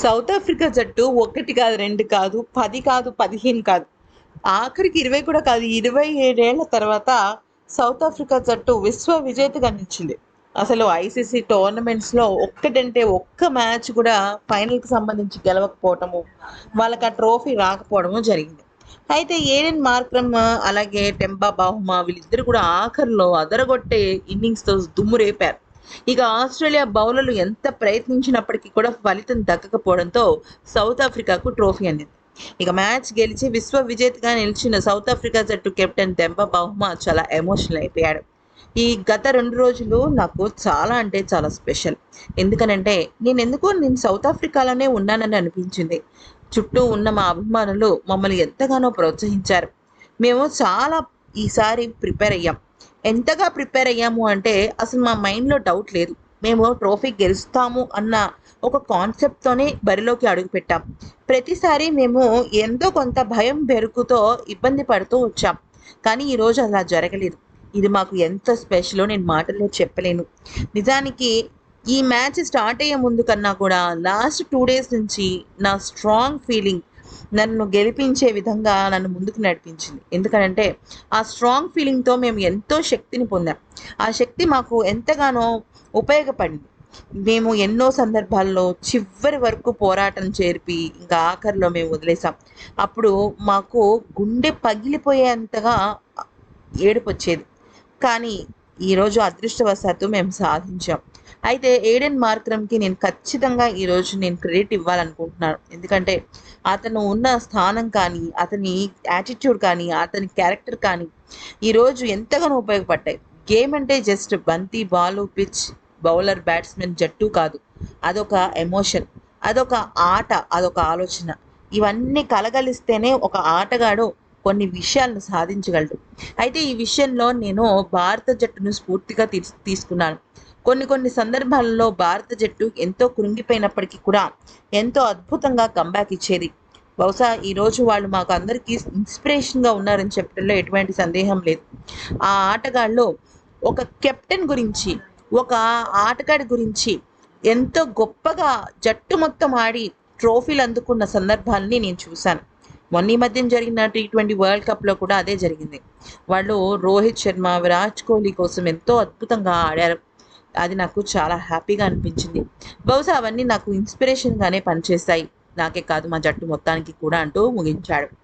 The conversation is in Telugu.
సౌత్ ఆఫ్రికా జట్టు ఒకటి కాదు రెండు కాదు పది కాదు పదిహేను కాదు. ఆఖరికి ఇరవై కూడా కాదు ఇరవై ఏడేళ్ళ తర్వాత సౌత్ ఆఫ్రికా జట్టు విశ్వ విజేతగా నిలిచింది అసలు ఐసీసీ టోర్నమెంట్స్లో ఒక్కటంటే ఒక్క మ్యాచ్ కూడా ఫైనల్కి సంబంధించి గెలవకపోవటము వాళ్ళకి ఆ ట్రోఫీ రాకపోవడము జరిగింది. అయితే ఏడెన్ మార్క్రమ్ అలాగే టెంబా బాహుమా వీళ్ళిద్దరు కూడా ఆఖరిలో అదరగొట్టే ఇన్నింగ్స్తో దుమ్ము రేపారు. ఇక ఆస్ట్రేలియా బౌలర్లు ఎంత ప్రయత్నించినప్పటికీ కూడా ఫలితం దక్కకపోవడంతో సౌత్ ఆఫ్రికాకు ట్రోఫీ అందింది. ఇక మ్యాచ్ గెలిచి విశ్వ విజేతగా నిలిచిన సౌత్ ఆఫ్రికా జట్టు కెప్టెన్ దెంబ బహుమా చాలా ఎమోషనల్ అయిపోయాడు. ఈ గత రెండు రోజులు నాకు చాలా అంటే చాలా స్పెషల్. ఎందుకనంటే నేను ఎందుకో నేను సౌత్ ఆఫ్రికాలోనే ఉన్నానని అనిపించింది. చుట్టూ ఉన్న మా అభిమానులు మమ్మల్ని ఎంతగానో ప్రోత్సహించారు. మేము చాలా ఈసారి ప్రిపేర్ అయ్యాం. ఎంతగా ప్రిపేర్ అయ్యాము అంటే అసలు మా మైండ్లో డౌట్ లేదు. మేము ట్రోఫీ గెలుస్తాము అన్న ఒక కాన్సెప్ట్తోనే బరిలోకి అడుగుపెట్టాం ప్రతిసారి మేము ఎంతో కొంత భయం బెరుకుతో ఇబ్బంది పడుతూ వచ్చాం. కానీ ఈరోజు అలా జరగలేదు. ఇది మాకు ఎంత స్పెషలో నేను మాటల్లో చెప్పలేను. నిజానికి ఈ మ్యాచ్ స్టార్ట్ అయ్యే ముందు కన్నా కూడా లాస్ట్ టూ డేస్ నుంచి నా స్ట్రాంగ్ ఫీలింగ్ నన్ను గెలిపించే విధంగా నన్ను ముందుకు నడిపించింది. ఎందుకంటే ఆ స్ట్రాంగ్ ఫీలింగ్తో మేము ఎంతో శక్తిని పొందాం. ఆ శక్తి మాకు ఎంతగానో ఉపయోగపడింది. మేము ఎన్నో సందర్భాల్లో చివరి వరకు పోరాటం చేర్పి ఇంకా ఆఖరిలో మేము వదిలేసాం. అప్పుడు మాకు గుండె పగిలిపోయేంతగా ఏడుపు వచ్చేది కానీ ఈరోజు అదృష్టవశాత్తు మేము సాధించాం. అయితే ఏడెన్ మార్క్రమ్కి నేను ఖచ్చితంగా ఈరోజు నేను క్రెడిట్ ఇవ్వాలనుకుంటున్నాను. ఎందుకంటే అతను ఉన్న స్థానం కానీ అతని యాటిట్యూడ్ కానీ అతని క్యారెక్టర్ కానీ ఈరోజు ఎంతగానో ఉపయోగపడ్డాయి. గేమ్ అంటే జస్ట్ బంతి బాలు పిచ్ బౌలర్ బ్యాట్స్మెన్ జట్టు కాదు. అదొక ఎమోషన్ అదొక ఆట అదొక ఆలోచన. ఇవన్నీ కలగలిస్తేనే ఒక ఆటగాడు కొన్ని విషయాలను సాధించగలడు. అయితే ఈ విషయంలో నేను భారత జట్టును స్ఫూర్తిగా తీసుకున్నాను. కొన్ని కొన్ని సందర్భాలలో భారత జట్టు ఎంతో కృంగిపోయినప్పటికీ కూడా ఎంతో అద్భుతంగా కంబ్యాక్ ఇచ్చేది. బహుశా ఈరోజు వాళ్ళు మాకు అందరికీ ఇన్స్పిరేషన్గా ఉన్నారని చెప్పడంలో ఎటువంటి సందేహం లేదు. ఆ ఆటగాళ్ళు ఒక కెప్టెన్ గురించి ఒక ఆటగాడి గురించి ఎంతో గొప్పగా జట్టు మొత్తం ఆడి ట్రోఫీలు అందుకున్న సందర్భాలని నేను చూశాను. మొన్న ఈ మధ్యన జరిగిన టీ ట్వంటీ వరల్డ్ కప్లో కూడా అదే జరిగింది. వాళ్ళు రోహిత్ శర్మ విరాట్ కోహ్లీ కోసం ఎంతో అద్భుతంగా ఆడారు. అది నాకు చాలా హ్యాపీగా అనిపించింది. బహుశా అవన్నీ నాకు ఇన్స్పిరేషన్గానే పనిచేస్తాయి. నాకే కాదు మా జట్టు మొత్తానికి కూడా అంటూ ముగించాడు.